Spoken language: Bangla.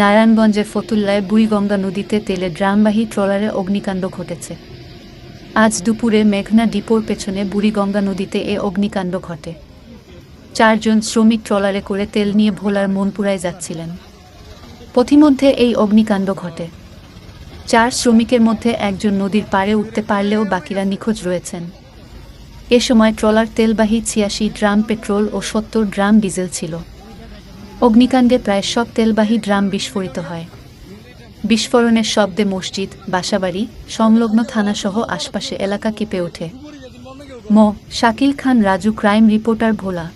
নারায়ণগঞ্জের ফতুল্লায় বুড়িগঙ্গা নদীতে তেলে ড্রামবাহী ট্রলারে অগ্নিকাণ্ড ঘটেছে। আজ দুপুরে মেঘনা ডিপোর পেছনে বুড়িগঙ্গা নদীতে এ অগ্নিকাণ্ড ঘটে। চারজন শ্রমিক ট্রলারে করে তেল নিয়ে ভোলার মনপুরায় যাচ্ছিলেন। পথিমধ্যে এই অগ্নিকাণ্ড ঘটে। চার শ্রমিকের মধ্যে একজন নদীর পাড়ে উঠতে পারলেও বাকিরা নিখোঁজ রয়েছেন। এ সময় ট্রলার তেলবাহী ছিয়াশি ড্রাম পেট্রোল ও সত্তর ড্রাম ডিজেল ছিল। অগ্নিকাণ্ডে প্রায় সব তেলবাহী ড্রাম বিস্ফোরিত হয় বিস্ফোরণের শব্দে মসজিদ বাসাবাড়ি সংলগ্ন থানাসহ আশপাশে এলাকা কেঁপে ওঠে ম শাকিল খান রাজু ক্রাইম রিপোর্টার ভোলা